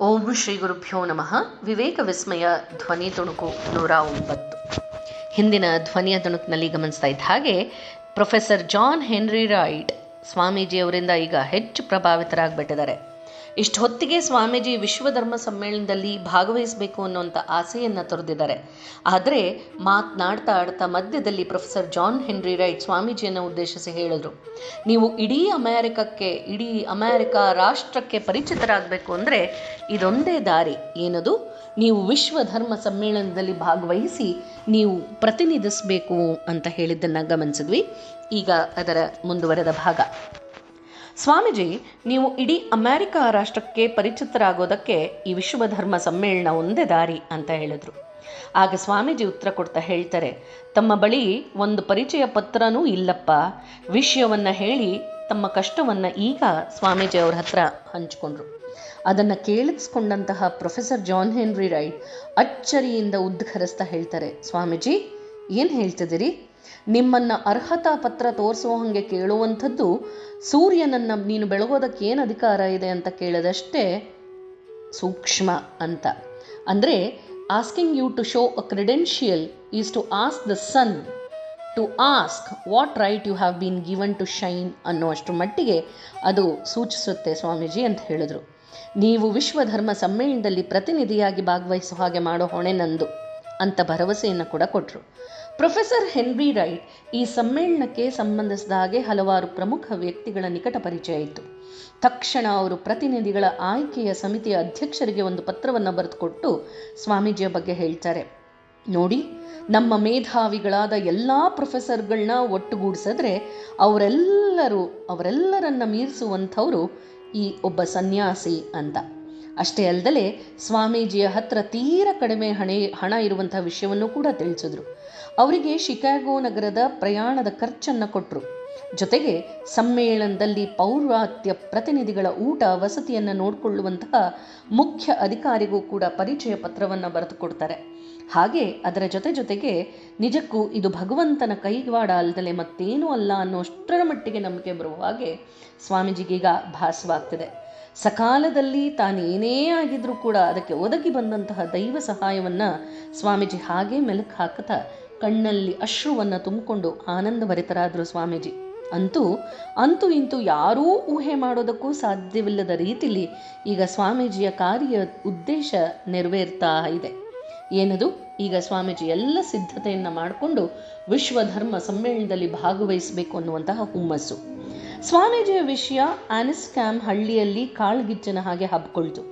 ಓಂ ಶ್ರೀ ಗುರುಭ್ಯೋ ನಮಃ. ವಿವೇಕ ವಿಸ್ಮಯ, ಧ್ವನಿ ತುಣುಕು ನೂರ ಒಂಬತ್ತು. ಹಿಂದಿನ ಧ್ವನಿಯ ತುಣುಕಿನಲ್ಲಿ ಗಮನಿಸ್ತಾ ಇದ್ದ ಹಾಗೆ, ಪ್ರೊಫೆಸರ್ ಜಾನ್ ಹೆನ್ರಿ ರೈಟ್ ಸ್ವಾಮೀಜಿಯವರಿಂದ ಈಗ ಹೆಚ್ಚು ಪ್ರಭಾವಿತರಾಗ್ಬಿಟ್ಟಿದ್ದಾರೆ. ಇಷ್ಟು ಹೊತ್ತಿಗೆ ಸ್ವಾಮೀಜಿ ವಿಶ್ವಧರ್ಮ ಸಮ್ಮೇಳನದಲ್ಲಿ ಭಾಗವಹಿಸಬೇಕು ಅನ್ನುವಂಥ ಆಸೆಯನ್ನು ತೊರೆದಿದ್ದಾರೆ. ಆದರೆ ಮಾತನಾಡ್ತಾ ಆಡ್ತಾ ಮಧ್ಯದಲ್ಲಿ ಪ್ರೊಫೆಸರ್ ಜಾನ್ ಹೆನ್ರಿ ರೈಟ್ ಸ್ವಾಮೀಜಿಯನ್ನು ಉದ್ದೇಶಿಸಿ ಹೇಳಿದ್ರು. ನೀವು ಇಡೀ ಅಮೆರಿಕಕ್ಕೆ, ಇಡೀ ಅಮೆರಿಕ ರಾಷ್ಟ್ರಕ್ಕೆ ಪರಿಚಿತರಾಗಬೇಕು ಅಂದರೆ ಇದೊಂದೇ ದಾರಿ. ಏನದು? ನೀವು ವಿಶ್ವ ಧರ್ಮ ಸಮ್ಮೇಳನದಲ್ಲಿ ಭಾಗವಹಿಸಿ ನೀವು ಪ್ರತಿನಿಧಿಸಬೇಕು ಅಂತ ಹೇಳಿದ್ದನ್ನು ಗಮನಿಸಿದ್ವಿ. ಈಗ ಅದರ ಮುಂದುವರೆದ ಭಾಗ. ಸ್ವಾಮೀಜಿ, ನೀವು ಇಡೀ ಅಮೆರಿಕ ರಾಷ್ಟ್ರಕ್ಕೆ ಪರಿಚಿತರಾಗೋದಕ್ಕೆ ಈ ವಿಶ್ವ ಧರ್ಮ ಸಮ್ಮೇಳನ ಒಂದೇ ದಾರಿ ಅಂತ ಹೇಳಿದ್ರು. ಆಗ ಸ್ವಾಮೀಜಿ ಉತ್ತರ ಕೊಡ್ತಾ ಹೇಳ್ತಾರೆ, ತಮ್ಮ ಬಳಿ ಒಂದು ಪರಿಚಯ ಪತ್ರನೂ ಇಲ್ಲಪ್ಪ. ವಿಷಯವನ್ನು ಹೇಳಿ ತಮ್ಮ ಕಷ್ಟವನ್ನು ಈಗ ಸ್ವಾಮೀಜಿ ಅವ್ರ ಹತ್ರ ಹಂಚಿಕೊಂಡ್ರು. ಅದನ್ನು ಕೇಳಿಸ್ಕೊಂಡಂತಹ ಪ್ರೊಫೆಸರ್ ಜಾನ್ ಹೆನ್ರಿ ರೈಟ್ ಅಚ್ಚರಿಯಿಂದ ಉದ್ಘರಿಸ್ತಾ ಹೇಳ್ತಾರೆ. ಸ್ವಾಮೀಜಿ ಏನು ಹೇಳ್ತಿದ್ದೀರಿ? ನಿಮ್ಮನ್ನು ಅರ್ಹತಾ ಪತ್ರ ತೋರಿಸುವ ಹಾಗೆ ಕೇಳುವಂಥದ್ದು ಸೂರ್ಯನನ್ನು ನೀನು ಬೆಳಗೋದಕ್ಕೆ ಏನು ಅಧಿಕಾರ ಇದೆ ಅಂತ ಕೇಳಿದಷ್ಟೇ ಸೂಕ್ಷ್ಮ ಅಂತ. ಅಂದರೆ asking you to show a credential is to ask the sun to ask what right you have been given to shine ಅನ್ನುವಷ್ಟು ಮಟ್ಟಿಗೆ ಅದು ಸೂಚಿಸುತ್ತೆ ಸ್ವಾಮೀಜಿ ಅಂತ ಹೇಳಿದರು. ನೀವು ವಿಶ್ವ ಧರ್ಮ ಸಮ್ಮೇಳನದಲ್ಲಿ ಪ್ರತಿನಿಧಿಯಾಗಿ ಭಾಗವಹಿಸುವ ಹಾಗೆ ಮಾಡೋ ಹೊಣೆ ನಂದು. ಅಂತ ಭರವಸೆಯನ್ನು ಕೂಡ ಕೊಟ್ಟರು ಪ್ರೊಫೆಸರ್ ಹೆನ್ರಿ ರೈಟ್ ಈ ಸಮ್ಮೇಳನಕ್ಕೆ ಸಂಬಂಧಿಸಿದ ಹಾಗೆ ಹಲವಾರು ಪ್ರಮುಖ ವ್ಯಕ್ತಿಗಳ ನಿಕಟ ಪರಿಚಯ ಇತ್ತು. ತಕ್ಷಣ ಅವರು ಪ್ರತಿನಿಧಿಗಳ ಆಯ್ಕೆಯ ಸಮಿತಿಯ ಅಧ್ಯಕ್ಷರಿಗೆ ಒಂದು ಪತ್ರವನ್ನು ಬರೆದುಕೊಟ್ಟು ಸ್ವಾಮೀಜಿಯ ಬಗ್ಗೆ ಹೇಳ್ತಾರೆ. ನೋಡಿ, ನಮ್ಮ ಮೇಧಾವಿಗಳಾದ ಎಲ್ಲ ಪ್ರೊಫೆಸರ್ಗಳನ್ನ ಒಟ್ಟುಗೂಡಿಸಿದ್ರೆ ಅವರೆಲ್ಲರೂ ಅವರೆಲ್ಲರನ್ನ ಮೀರಿಸುವಂಥವರು ಈ ಒಬ್ಬ ಸನ್ಯಾಸಿ ಅಂತ. ಅಷ್ಟೇ ಅಲ್ಲದೆ ಸ್ವಾಮೀಜಿಯ ಹತ್ರ ತೀರ ಕಡಿಮೆ ಹಣೆ, ಹಣ ಇರುವಂಥ ವಿಷಯವನ್ನು ಕೂಡ ತಿಳಿಸಿದ್ರು. ಅವರಿಗೆ ಶಿಕಾಗೋ ನಗರದ ಪ್ರಯಾಣದ ಖರ್ಚನ್ನು ಕೊಟ್ಟರು ಜೊತೆಗೆ ಸಮ್ಮೇಳನದಲ್ಲಿ ಪೌರಾತ್ಯ ಪ್ರತಿನಿಧಿಗಳ ಊಟ ವಸತಿಯನ್ನು ನೋಡಿಕೊಳ್ಳುವಂತಹ ಮುಖ್ಯ ಅಧಿಕಾರಿಗೂ ಕೂಡ ಪರಿಚಯ ಪತ್ರವನ್ನು ಬರೆದುಕೊಡ್ತಾರೆ ಹಾಗೆ ಅದರ ಜೊತೆ ಜೊತೆಗೆ ನಿಜಕ್ಕೂ ಇದು ಭಗವಂತನ ಕೈವಾಡ ಅಲ್ಲದಲೆ ಮತ್ತೇನೂ ಅಲ್ಲ ಅನ್ನೋಷ್ಟರ ಮಟ್ಟಿಗೆ ನಂಬಿಕೆ ಬರುವ ಹಾಗೆ ಸ್ವಾಮೀಜಿಗೀಗ ಭಾಸವಾಗ್ತಿದೆ. ಸಕಾಲದಲ್ಲಿ ತಾನೇನೇ ಆಗಿದ್ರೂ ಕೂಡ ಅದಕ್ಕೆ ಒದಗಿ ಬಂದಂತಹ ದೈವ ಸಹಾಯವನ್ನು ಸ್ವಾಮೀಜಿ ಹಾಗೆ ಮೆಲುಕು ಹಾಕುತ್ತಾ ಕಣ್ಣಲ್ಲಿ ಅಶ್ರುವನ್ನು ತುಂಬಿಕೊಂಡು ಆನಂದಭರಿತರಾದರು ಸ್ವಾಮೀಜಿ. ಅಂತೂ ಅಂತೂ ಇಂತೂ ಯಾರೂ ಊಹೆ ಮಾಡೋದಕ್ಕೂ ಸಾಧ್ಯವಿಲ್ಲದ ರೀತಿಲಿ ಈಗ ಸ್ವಾಮೀಜಿಯ ಕಾರ್ಯ ಉದ್ದೇಶ ನೆರವೇರ್ತಾ ಇದೆ. ಏನದು? ಈಗ ಸ್ವಾಮೀಜಿ ಎಲ್ಲ ಸಿದ್ಧತೆಯನ್ನು ಮಾಡಿಕೊಂಡು ವಿಶ್ವ ಧರ್ಮ ಸಮ್ಮೇಳನದಲ್ಲಿ ಭಾಗವಹಿಸಬೇಕು ಅನ್ನುವಂತಹ ಹುಮ್ಮಸ್ಸು. ಸ್ವಾಮೀಜಿಯ ವಿಷಯ ಆನಿಸ್ಕ್ಯಾಮ್ ಹಳ್ಳಿಯಲ್ಲಿ ಕಾಳ್ಗಿಚ್ಚನ ಹಾಗೆ ಹಬ್ಕೊಳ್ತು.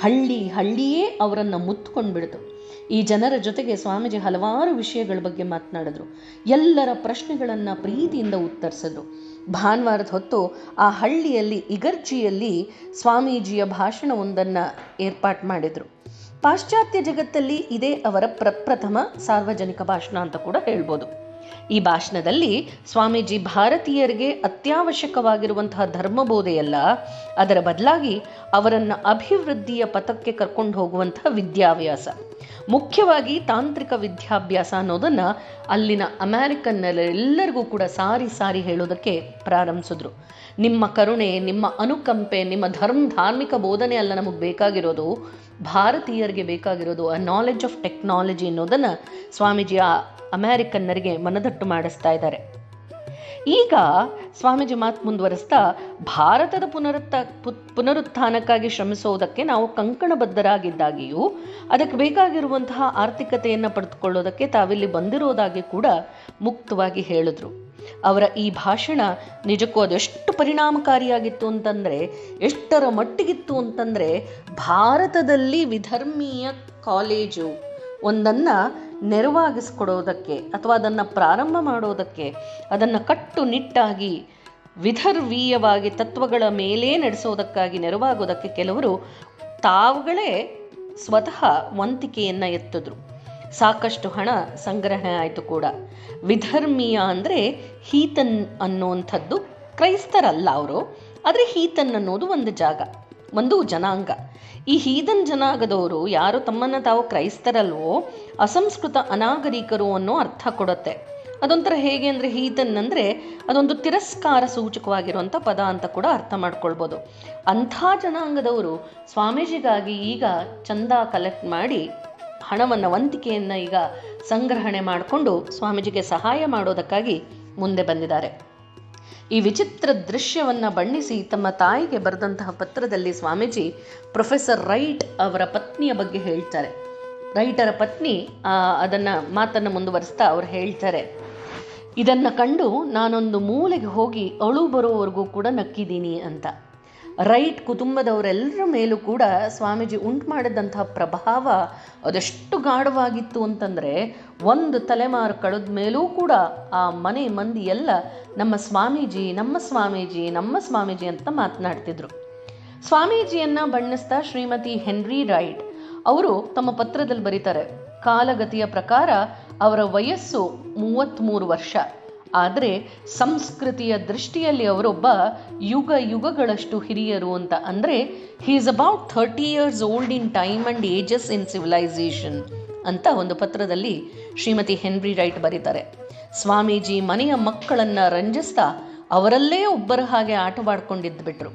ಹಳ್ಳಿ ಹಳ್ಳಿಯೇ ಅವರನ್ನು ಮುತ್ಕೊಂಡ್ಬಿಡ್ತು. ಈ ಜನರ ಜೊತೆಗೆ ಸ್ವಾಮೀಜಿ ಹಲವಾರು ವಿಷಯಗಳ ಬಗ್ಗೆ ಮಾತನಾಡಿದ್ರು. ಎಲ್ಲರ ಪ್ರಶ್ನೆಗಳನ್ನು ಪ್ರೀತಿಯಿಂದ ಉತ್ತರಿಸಿದ್ರು. ಭಾನುವಾರದ ಹೊತ್ತು ಆ ಹಳ್ಳಿಯಲ್ಲಿ ಇಗರ್ಜಿಯಲ್ಲಿ ಸ್ವಾಮೀಜಿಯ ಭಾಷಣವೊಂದನ್ನು ಏರ್ಪಾಟ್ ಮಾಡಿದರು. ಪಾಶ್ಚಾತ್ಯ ಜಗತ್ತಲ್ಲಿ ಇದೇ ಅವರ ಪ್ರಪ್ರಥಮ ಸಾರ್ವಜನಿಕ ಭಾಷಣ ಅಂತ ಕೂಡ ಹೇಳ್ಬೋದು. ಈ ಭಾಷಣದಲ್ಲಿ ಸ್ವಾಮೀಜಿ ಭಾರತೀಯರಿಗೆ ಅತ್ಯವಶ್ಯಕವಾಗಿರುವಂತಹ ಧರ್ಮಬೋಧೆಯಲ್ಲ, ಅದರ ಬದಲಾಗಿ ಅವರನ್ನು ಅಭಿವೃದ್ಧಿಯ ಪಥಕ್ಕೆ ಕರ್ಕೊಂಡು ಹೋಗುವಂತಹ ವಿದ್ಯಾಭ್ಯಾಸ. ಮುಖ್ಯವಾಗಿ ತಾಂತ್ರಿಕ ವಿದ್ಯಾಭ್ಯಾಸ ಅನ್ನೋದನ್ನು ಅಲ್ಲಿನ ಅಮೆರಿಕನ್ನೆಲ್ಲರಿಗೂ ಕೂಡ ಸಾರಿ ಸಾರಿ ಹೇಳೋದಕ್ಕೆ ಪ್ರಾರಂಭಿಸಿದ್ರು. ನಿಮ್ಮ ಕರುಣೆ, ನಿಮ್ಮ ಅನುಕಂಪೆ, ನಿಮ್ಮ ಧರ್ಮ ಧಾರ್ಮಿಕ ಬೋಧನೆ ಅಲ್ಲ ನಮಗೆ ಬೇಕಾಗಿರೋದು. ಭಾರತೀಯರಿಗೆ ಬೇಕಾಗಿರೋದು ಆ ನಾಲೆಡ್ಜ್ ಆಫ್ ಟೆಕ್ನಾಲಜಿ ಅನ್ನೋದನ್ನು ಸ್ವಾಮೀಜಿ ಆ ಅಮೇರಿಕನ್ನರಿಗೆ ಮನದಟ್ಟು ಮಾಡಿಸ್ತಾ ಇದ್ದಾರೆ. ಈಗ ಸ್ವಾಮೀಜಿ ಮಾತು ಮುಂದುವರೆಸ್ತಾ ಭಾರತದ ಪುನರುತ್ತ ಪುನರುತ್ಥಾನಕ್ಕಾಗಿ ಶ್ರಮಿಸೋದಕ್ಕೆ ನಾವು ಕಂಕಣಬದ್ಧರಾಗಿದ್ದಾಗಿಯೂ ಅದಕ್ಕೆ ಬೇಕಾಗಿರುವಂತಹ ಆರ್ಥಿಕತೆಯನ್ನು ಪಡೆದುಕೊಳ್ಳೋದಕ್ಕೆ ತಾವಿಲ್ಲಿ ಬಂದಿರೋದಾಗಿ ಕೂಡ ಮುಕ್ತವಾಗಿ ಹೇಳಿದ್ರು. ಅವರ ಈ ಭಾಷಣ ನಿಜಕ್ಕೂ ಅದೆಷ್ಟು ಪರಿಣಾಮಕಾರಿಯಾಗಿತ್ತು ಅಂತಂದರೆ, ಎಷ್ಟರ ಮಟ್ಟಿಗಿತ್ತು ಅಂತಂದರೆ, ಭಾರತದಲ್ಲಿ ವಿಧರ್ಮೀಯ ಕಾಲೇಜು ಒಂದನ್ನು ನೆರವಾಗಿಸ್ಕೊಡೋದಕ್ಕೆ ಅಥವಾ ಅದನ್ನು ಪ್ರಾರಂಭ ಮಾಡೋದಕ್ಕೆ, ಅದನ್ನು ಕಟ್ಟುನಿಟ್ಟಾಗಿ ವಿಧರ್ವೀಯವಾಗಿ ತತ್ವಗಳ ಮೇಲೇ ನಡೆಸೋದಕ್ಕಾಗಿ ನೆರವಾಗೋದಕ್ಕೆ ಕೆಲವರು ತಾವುಗಳೇ ಸ್ವತಃ ವಂತಿಕೆಯನ್ನು ಎತ್ತಿದ್ರು. ಸಾಕಷ್ಟು ಹಣ ಸಂಗ್ರಹಣೆ ಆಯಿತು ಕೂಡ. ವಿಧರ್ಮೀಯ ಅಂದರೆ ಹೀತನ್ ಅನ್ನುವಂಥದ್ದು ಕ್ರೈಸ್ತರಲ್ಲ ಅವರು. ಆದರೆ ಹೀತನ್ ಅನ್ನೋದು ಒಂದು ಜಾಗ. ಒಂದು ಜನಾಂಗ. ಈ ಹೀದನ್ ಜನಾಂಗದವರು ಯಾರು ತಮ್ಮನ್ನು ತಾವು ಕ್ರೈಸ್ತರಲ್ವೋ ಅಸಂಸ್ಕೃತ ಅನಾಗರಿಕರು ಅನ್ನೋ ಅರ್ಥ ಕೊಡುತ್ತೆ. ಅದೊಂಥರ ಹೇಗೆ ಅಂದರೆ ಹೀತನ್ ಅಂದರೆ ಅದೊಂದು ತಿರಸ್ಕಾರ ಸೂಚಕವಾಗಿರುವಂಥ ಪದ ಅಂತ ಕೂಡ ಅರ್ಥ ಮಾಡ್ಕೊಳ್ಬೋದು. ಅಂಥ ಜನಾಂಗದವರು ಸ್ವಾಮೀಜಿಗಾಗಿ ಈಗ ಚಂದ ಕಲೆಕ್ಟ್ ಮಾಡಿ ಹಣವನ್ನು, ವಂತಿಕೆಯನ್ನು ಈಗ ಸಂಗ್ರಹಣೆ ಮಾಡಿಕೊಂಡು ಸ್ವಾಮೀಜಿಗೆ ಸಹಾಯ ಮಾಡೋದಕ್ಕಾಗಿ ಮುಂದೆ ಬಂದಿದ್ದಾರೆ. ಈ ವಿಚಿತ್ರ ದೃಶ್ಯವನ್ನು ಬಣ್ಣಿಸಿ ತಮ್ಮ ತಾಯಿಗೆ ಬರೆದಂತಹ ಪತ್ರದಲ್ಲಿ ಸ್ವಾಮೀಜಿ ಪ್ರೊಫೆಸರ್ ರೈಟ್ ಅವರ ಪತ್ನಿಯ ಬಗ್ಗೆ ಹೇಳ್ತಾರೆ. ರೈಟರ ಪತ್ನಿ ಅದನ್ನು ಮಾತನ್ನು ಮುಂದುವರಿಸ್ತಾ ಅವ್ರು ಹೇಳ್ತಾರೆ. ಇದನ್ನು ಕಂಡು ನಾನೊಂದು ಮೂಲೆಗೆ ಹೋಗಿ ಅಳು ಬರೋವರೆಗೂ ಕೂಡ ನಕ್ಕಿದ್ದೀನಿ ಅಂತ. ರೈಟ್ ಕುಟುಂಬದವರೆಲ್ಲರ ಮೇಲೂ ಕೂಡ ಸ್ವಾಮೀಜಿ ಉಂಟು ಮಾಡಿದಂತಹ ಪ್ರಭಾವ ಅದೆಷ್ಟು ಗಾಢವಾಗಿತ್ತು ಅಂತಂದರೆ ಒಂದು ತಲೆಮಾರು ಕಳೆದ ಮೇಲೂ ಕೂಡ ಆ ಮನೆ ಮಂದಿ ಎಲ್ಲ ನಮ್ಮ ಸ್ವಾಮೀಜಿ ನಮ್ಮ ಸ್ವಾಮೀಜಿ ನಮ್ಮ ಸ್ವಾಮೀಜಿ ಅಂತ ಮಾತನಾಡ್ತಿದ್ರು. ಸ್ವಾಮೀಜಿಯನ್ನು ಬಣ್ಣಿಸ್ತಾ ಶ್ರೀಮತಿ ಹೆನ್ರಿ ರೈಟ್. ಅವರು ತಮ್ಮ ಪತ್ರದಲ್ಲಿ ಬರೀತಾರೆ, ಕಾಲಗತಿಯ ಪ್ರಕಾರ ಅವರ ವಯಸ್ಸು ಮೂವತ್ತ್ಮೂರು ವರ್ಷ. ಆದರೆ ಸಂಸ್ಕೃತಿಯ ದೃಷ್ಟಿಯಲ್ಲಿ ಅವರೊಬ್ಬ ಯುಗ ಯುಗಗಳಷ್ಟು ಹಿರಿಯರು ಅಂತ ಅಂದರೆ he is about thirty years old in time and ages in civilisation ಅಂತ ಒಂದು ಪತ್ರದಲ್ಲಿ ಶ್ರೀಮತಿ ಹೆನ್ರಿ ರೈಟ್ ಬರೀತಾರೆ. ಸ್ವಾಮೀಜಿ ಮನೆಯ ಮಕ್ಕಳನ್ನು ರಂಜಿಸ್ತಾ ಅವರಲ್ಲೇ ಒಬ್ಬರ ಹಾಗೆ ಆಟವಾಡ್ಕೊಂಡಿದ್ದು ಬಿಟ್ರು.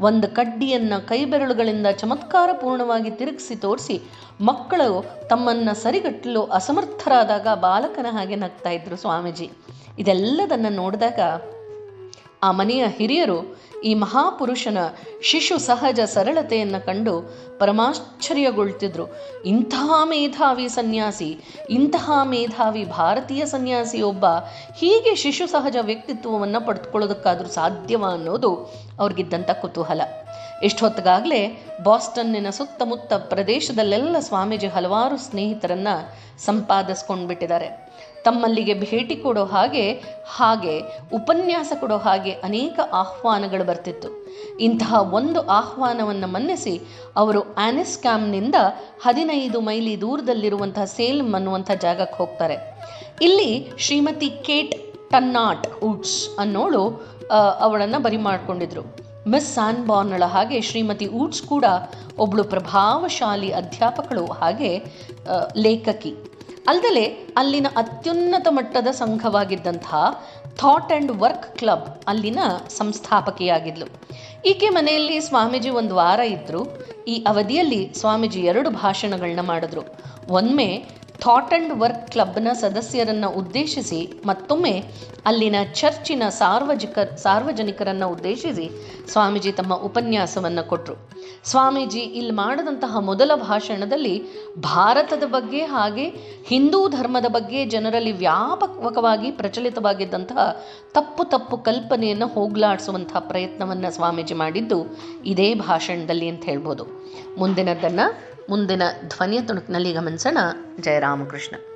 ಒಂದು ಕಡ್ಡಿಯನ್ನು ಕೈಬೆರಳುಗಳಿಂದ ಚಮತ್ಕಾರಪೂರ್ಣವಾಗಿ ತಿರುಗಿಸಿ ತೋರಿಸಿ ಮಕ್ಕಳು ತಮ್ಮನ್ನು ಸರಿಗಟ್ಟಲು ಅಸಮರ್ಥರಾದಾಗ ಬಾಲಕನ ಹಾಗೆ ನಗ್ತಾ ಇದ್ರು ಸ್ವಾಮೀಜಿ. ಇದೆಲ್ಲದನ್ನು ನೋಡಿದಾಗ ಆ ಮನೆಯ ಹಿರಿಯರು ಈ ಮಹಾಪುರುಷನ ಶಿಶು ಸಹಜ ಸರಳತೆಯನ್ನು ಕಂಡು ಪರಮಾಶ್ಚರ್ಯಗೊಳ್ತಿದ್ರು. ಇಂತಹ ಮೇಧಾವಿ ಸನ್ಯಾಸಿ, ಇಂತಹ ಮೇಧಾವಿ ಭಾರತೀಯ ಸನ್ಯಾಸಿಯೊಬ್ಬ ಹೀಗೆ ಶಿಶು ಸಹಜ ವ್ಯಕ್ತಿತ್ವವನ್ನು ಪಡೆದುಕೊಳ್ಳೋದಕ್ಕಾದರೂ ಸಾಧ್ಯವಾ ಅನ್ನೋದು ಅವ್ರಿಗಿದ್ದಂಥ ಕುತೂಹಲ. ಇಷ್ಟೊತ್ತಿಗಾಗಲೇ ಬಾಸ್ಟನ್ನಿನ ಸುತ್ತಮುತ್ತ ಪ್ರದೇಶದಲ್ಲೆಲ್ಲ ಸ್ವಾಮೀಜಿ ಹಲವಾರು ಸ್ನೇಹಿತರನ್ನು ಸಂಪಾದಿಸ್ಕೊಂಡು ಬಿಟ್ಟಿದ್ದಾರೆ ತಮ್ಮಲ್ಲಿಗೆ ಭೇಟಿ ಕೊಡೋ ಹಾಗೆ ಹಾಗೆ ಉಪನ್ಯಾಸ ಕೊಡೋ ಹಾಗೆ ಅನೇಕ ಆಹ್ವಾನಗಳು ಬರ್ತಿತ್ತು. ಇಂತಹ ಒಂದು ಆಹ್ವಾನವನ್ನು ಮನ್ನಿಸಿ ಅವರು ಆನೆಸ್ಕ್ಯಾಮ್ನಿಂದ ಹದಿನೈದು ಮೈಲಿ ದೂರದಲ್ಲಿರುವಂತಹ ಸೇಲ್ಮ್ ಅನ್ನುವಂಥ ಜಾಗಕ್ಕೆ ಹೋಗ್ತಾರೆ. ಇಲ್ಲಿ ಶ್ರೀಮತಿ ಕೇಟ್ ಟನ್ನಾಟ್ ವುಡ್ಸ್ ಅನ್ನೋಳು ಅವಳನ್ನು ಬರಿ ಮಾಡಿಕೊಂಡಿದ್ರು ಮಿಸ್ ಸ್ಯಾನ್ಬಾರ್ನಳ ಹಾಗೆ ಶ್ರೀಮತಿ ಊಟ್ಸ್ ಕೂಡ ಒಬ್ಬಳು ಪ್ರಭಾವಶಾಲಿ ಅಧ್ಯಾಪಕಳು ಹಾಗೆ ಲೇಖಕಿ. ಅಲ್ಲದೆ ಅಲ್ಲಿನ ಅತ್ಯುನ್ನತ ಮಟ್ಟದ ಸಂಘವಾಗಿದ್ದಂತಹ ಥಾಟ್ ಆ್ಯಂಡ್ ವರ್ಕ್ ಕ್ಲಬ್ ಅಲ್ಲಿನ ಸಂಸ್ಥಾಪಕಿಯಾಗಿದ್ಲು. ಈಕೆ ಮನೆಯಲ್ಲಿ ಸ್ವಾಮೀಜಿ ಒಂದು ವಾರ ಇದ್ದರು ಈ ಅವಧಿಯಲ್ಲಿ ಸ್ವಾಮೀಜಿ ಎರಡು ಭಾಷಣಗಳನ್ನ ಮಾಡಿದ್ರು. ಒಮ್ಮೆ ಥಾಟ್ ಅಂಡ್ ವರ್ಕ್ ಕ್ಲಬ್ನ ಸದಸ್ಯರನ್ನು ಉದ್ದೇಶಿಸಿ ಮತ್ತೊಮ್ಮೆ ಅಲ್ಲಿನ ಚರ್ಚಿನ ಸಾರ್ವಜನಿಕ ಸಾರ್ವಜನಿಕರನ್ನು ಉದ್ದೇಶಿಸಿ ಸ್ವಾಮೀಜಿ ತಮ್ಮ ಉಪನ್ಯಾಸವನ್ನು ಕೊಟ್ಟರು ಸ್ವಾಮೀಜಿ ಇಲ್ಲಿ ಮಾಡಿದಂತಹ ಮೊದಲ ಭಾಷಣದಲ್ಲಿ ಭಾರತದ ಬಗ್ಗೆ ಹಾಗೆ ಹಿಂದೂ ಧರ್ಮದ ಬಗ್ಗೆ ಜನರಲ್ಲಿ ವ್ಯಾಪಕವಾಗಿ ಪ್ರಚಲಿತವಾಗಿದ್ದಂತಹ ತಪ್ಪು ತಪ್ಪು ಕಲ್ಪನೆಯನ್ನು ಹೋಗ್ಲಾಡಿಸುವಂತಹ ಪ್ರಯತ್ನವನ್ನು ಸ್ವಾಮೀಜಿ ಮಾಡಿದ್ದು ಇದೇ ಭಾಷಣದಲ್ಲಿ ಅಂತ ಹೇಳ್ಬೋದು. ಮುಂದಿನದನ್ನು ಮುಂದಿನ ಧ್ವನಿಯ ತುಣುಕಿನಲ್ಲಿ ಗಮನಿಸೋಣ. ಜಯರಾಮಕೃಷ್ಣ.